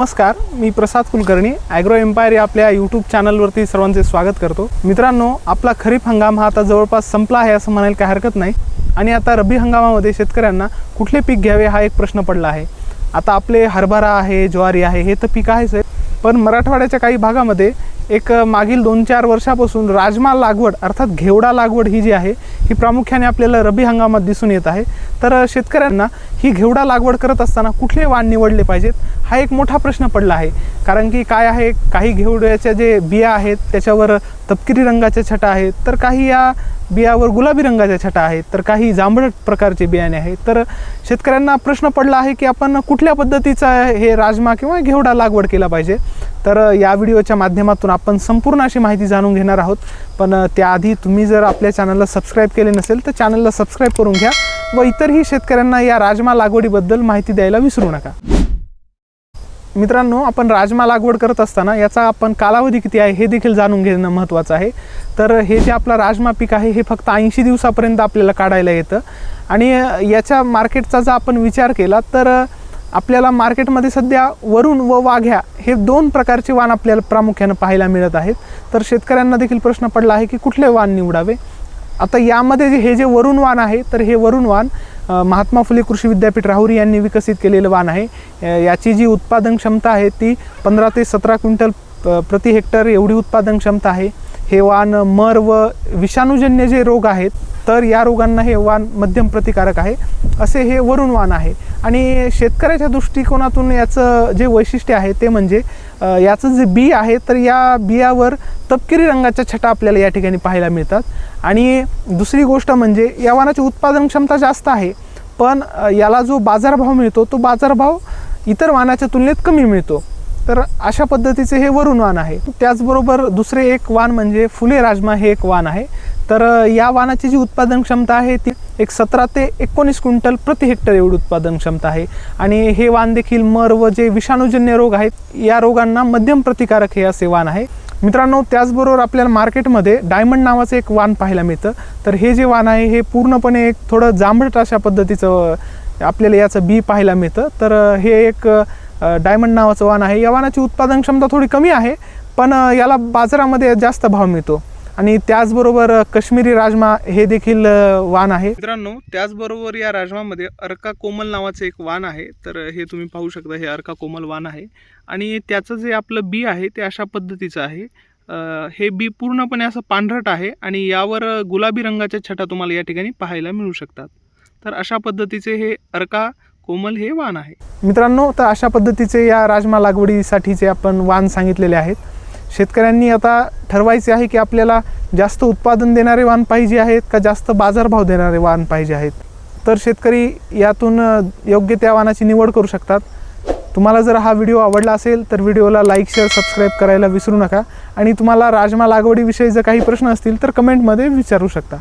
नमस्कार मी Prasad Kulkarni agro empire या आपल्या यूट्यूब चॅनलवरती सर्वांचे स्वागत करतो. मित्रांनो आपला खरीप हंगाम हा आता जवळपास संपला आहे असं म्हणायला काही हरकत नाही. आणि आता रब्बी हंगामामध्ये शेतकऱ्यांना कुठले पीक घ्यावे हा एक प्रश्न पडला आहे. आता आपले हरभरा आहे ज्वारी आहे हे तर पीक आहेच आहे. पण मराठवाड्याच्या काही भागामध्ये एक मागील दोन चार वर्षापासून राजमा लागवड अर्थात घेवडा लागवड ही जी आहे ही प्रामुख्याने आपल्याला रब्बी हंगामात दिसून येत आहे. तर शेतकऱ्यांना ही घेवडा लागवड करत असताना कुठले वाण निवडले पाहिजेत? हा एक मोठा प्रश्न पडला आहे. कारण की काय आहे काही घेवड्याच्या जे बिया आहेत त्याच्यावर तपकिरी रंगाच्या छटा आहेत तर काही या बियावर गुलाबी रंगाच्या छटा आहेत तर काही जांभळट प्रकारचे बियाणे आहेत. तर शेतकऱ्यांना प्रश्न पडला आहे की आपण कुठल्या पद्धतीचा हे राजमा किंवा घेवडा लागवड केला पाहिजे? तर या व्हिडिओच्या माध्यमातून आपण संपूर्ण अशी माहिती जाणून घेणार आहोत. पण त्याआधी तुम्ही जर आपल्या चॅनलला सबस्क्राईब केले नसेल तर चॅनलला सबस्क्राईब करून घ्या व इतरही शेतकऱ्यांना या राजमा लागवडीबद्दल माहिती द्यायला विसरू नका. मित्रांनो आपण राजमा लागवड करत असताना याचा आपण कालावधी किती आहे हे देखील जाणून घेणं महत्त्वाचं आहे. तर हे जे आपलं राजमा पीक आहे हे फक्त ऐंशी दिवसापर्यंत आपल्याला काढायला येतं. आणि याच्या मार्केटचा जर आपण विचार केला तर आपल्याला मार्केटमध्ये सध्या वरुण व वाघ्या हे दोन प्रकारचे वाण आपल्याला प्रामुख्यानं पाहायला मिळत आहेत. तर शेतकऱ्यांना देखील प्रश्न पडला आहे की कुठले वाण निवडावे? आता यामध्ये जे हे जे वरुण वाण आहे तर हे वरुण वाण महात्मा फुले कृषी विद्यापीठ राहुरी यांनी विकसित केलेलं वाण आहे. याची जी उत्पादन क्षमता आहे ती पंधरा ते सतरा क्विंटल प्रति हेक्टर एवढी उत्पादन क्षमता आहे. हे वाण मर व विषाणूजन्य जे रोग आहेत तर या रोगांना हे वाण मध्यम प्रतिकारक आहे. असे हे वरुण वाण आहे. आणि शेतकऱ्याच्या दृष्टिकोनातून याचं जे वैशिष्ट्य आहे ते म्हणजे याचं जे बी आहे तर या बियावर तपकिरी रंगाच्या छटा आपल्याला या ठिकाणी पाहायला मिळतात. आणि दुसरी गोष्ट म्हणजे या वाणाची उत्पादन क्षमता जास्त आहे पण याला जो बाजारभाव मिळतो तो बाजारभाव इतर वाणाच्या तुलनेत कमी मिळतो. तर अशा पद्धतीचे हे वरून वाण आहे. त्याचबरोबर दुसरे एक वाण म्हणजे फुले राजमा हे एक वाण आहे. तर या वाणाची जी उत्पादन क्षमता आहे ती एक सतरा ते एकोणीस क्विंटल प्रति हेक्टर एवढी उत्पादन क्षमता आहे. आणि हे वाण देखील मर व जे विषाणूजन्य रोग आहेत या रोगांना मध्यम प्रतिकारक हे असे वाण आहे. मित्रांनो त्याचबरोबर आपल्याला मार्केटमध्ये डायमंड नावाचं एक वाण पाहायला मिळतं. तर हे जे वाण आहे हे पूर्णपणे एक थोडं जांभळट अशा पद्धतीचं आपल्याला याचं बी पाहायला मिळतं. तर हे एक डायमंड नावाचं वाण आहे. या वाणाची उत्पादन क्षमता थोडी कमी आहे पण याला बाजारामध्ये जास्त भाव मिळतो. आणि त्याचबरोबर अ, काश्मीरी राजमा हे देखील अ, वाण आहे. मित्रांनो त्याचबरोबर या राजमामध्ये अर्का कोमल नावाचं एक वाण आहे. तर हे तुम्ही पाहू शकता हे अर्का कोमल वाण आहे. आणि त्याचं जे आपलं बी आहे ते अशा पद्धतीचं आहे. हे बी पूर्णपणे असं पांढरट आहे आणि यावर गुलाबी रंगाच्या छटा तुम्हाला या ठिकाणी पाहायला मिळू शकतात. तर अशा पद्धतीचे हे अर्का कोमल हे वाण आहे. मित्रांनो तर अशा पद्धतीचे या राजमा लागवडीसाठीचे आपण वाण सांगितलेले आहेत. शेतकऱ्यांनी आता ठरवायचे आहे की आपल्याला जास्त उत्पादन देणारे वाण पाहिजे आहेत का जास्त बाजारभाव देणारे वाण पाहिजे आहेत? तर शेतकरी यातून योग्य त्या वाणाची निवड करू शकतात. तुम्हाला जर हा व्हिडिओ आवडला असेल तर व्हिडिओला लाईक शेअर सबस्क्राईब करायला विसरू नका. आणि तुम्हाला राजमा लागवडीविषयी जर काही प्रश्न असतील तर कमेंटमध्ये विचारू शकता.